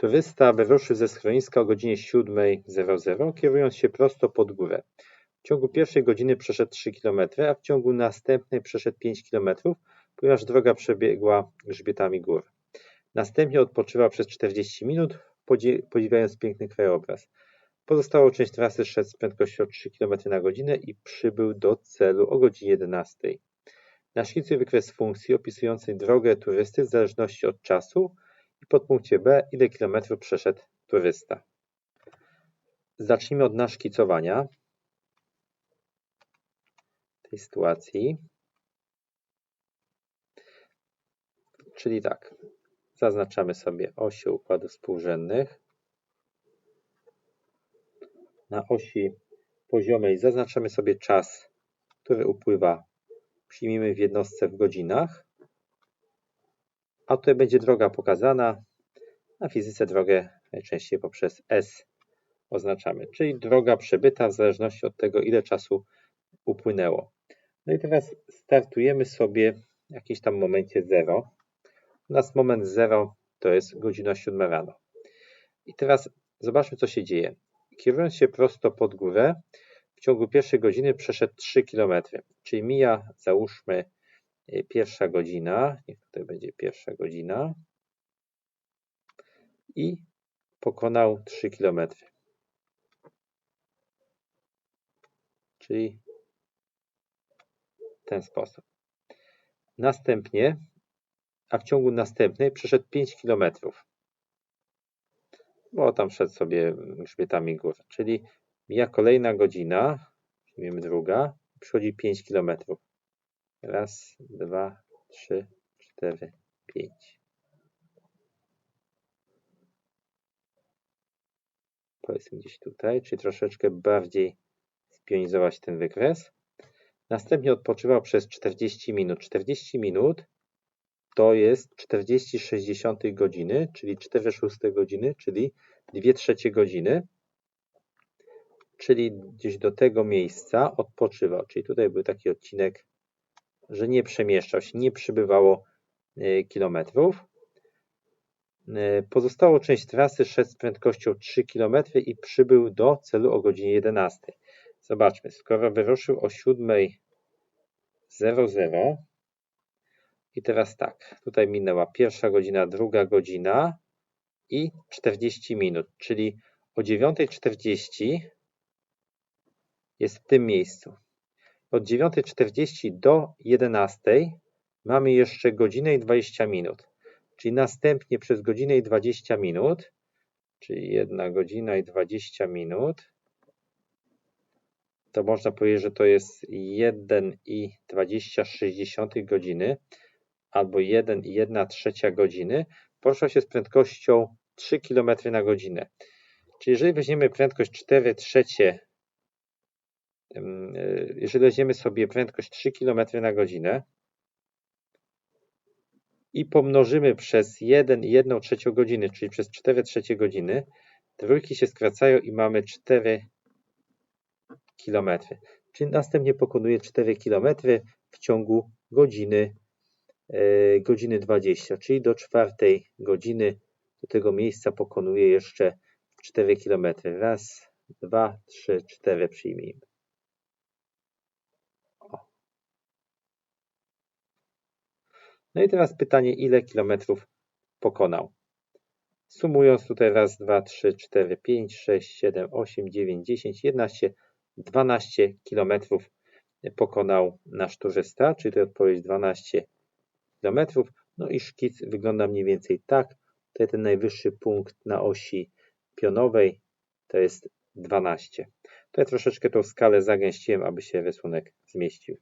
Turysta wyruszył ze schroniska o godzinie 7.00, kierując się prosto pod górę. W ciągu pierwszej godziny przeszedł 3 km, a w ciągu następnej przeszedł 5 km, ponieważ droga przebiegła grzbietami gór. Następnie odpoczywał przez 40 minut, podziwiając piękny krajobraz. Pozostałą część trasy szedł z prędkością 3 km na godzinę i przybył do celu o godzinie 11. Na szkicu wykres funkcji opisującej drogę turysty w zależności od czasu podpunkcie B ile kilometrów przeszedł turysta. Zacznijmy od naszkicowania tej sytuacji. Czyli tak, zaznaczamy sobie osie układów współrzędnych. Na osi poziomej zaznaczamy sobie czas, który upływa, przyjmijmy w jednostce w godzinach. A tutaj będzie droga pokazana. Na fizyce drogę najczęściej poprzez S oznaczamy, czyli droga przebyta w zależności od tego, ile czasu upłynęło. No i teraz startujemy sobie w jakimś tam momencie 0. U nas moment 0 to jest godzina 7 rano. I teraz zobaczmy, co się dzieje. Kierując się prosto pod górę, w ciągu pierwszej godziny przeszedł 3 km, czyli mija, załóżmy, pierwsza godzina, niech tutaj będzie pierwsza godzina i pokonał 3 km. Czyli w ten sposób. Następnie, a w ciągu następnej przeszedł 5 km bo tam szedł sobie grzbietami gór. Czyli mija kolejna godzina, przyjmiemy druga, przychodzi 5 km. Raz, dwa, trzy, cztery, pięć. Powiedzmy gdzieś tutaj, czyli troszeczkę bardziej spionizować ten wykres. Następnie odpoczywał przez 40 minut. 40 minut to jest 40,6 godziny, czyli 4 szóste godziny, czyli 2 trzecie godziny, czyli gdzieś do tego miejsca odpoczywał. Czyli tutaj był taki odcinek, że nie przemieszczał się, nie przybywało e, kilometrów. E, pozostałą część trasy szedł z prędkością 3 km i przybył do celu o godzinie 11. Zobaczmy, skoro wyruszył o 7.00, i teraz tak, tutaj minęła pierwsza godzina, druga godzina i 40 minut, czyli o 9.40 jest w tym miejscu. Od 9.40 do 11.00 mamy jeszcze godzinę i 20 minut. Czyli następnie przez godzinę i 20 minut, czyli 1 godzina i 20 minut, to można powiedzieć, że to jest 1 i 20 godziny, albo 1,1 trzecia godziny porusza się z prędkością 3 km na godzinę. Czyli jeżeli weźmiemy prędkość 4 trzecie, jeżeli weźmiemy sobie prędkość 3 km na godzinę i pomnożymy przez 1,1 trzecią godziny, czyli przez 4 trzecie godziny, trójki się skracają i mamy 4 km. Czyli następnie pokonuje 4 km w ciągu godziny E, godziny 20, czyli do czwartej godziny do tego miejsca pokonuje jeszcze 4 km. Raz, dwa, trzy, cztery przyjmijmy. No i teraz pytanie, ile kilometrów pokonał? Sumując tutaj raz, dwa, trzy, cztery, pięć, sześć, siedem, osiem, dziewięć, dziesięć, jedenaście, dwanaście kilometrów pokonał nasz turzysta, czyli to odpowiedź 12 km. No i szkic wygląda mniej więcej tak. Tutaj ten najwyższy punkt na osi pionowej to jest 12. Tutaj troszeczkę tą skalę zagęściłem, aby się rysunek zmieścił.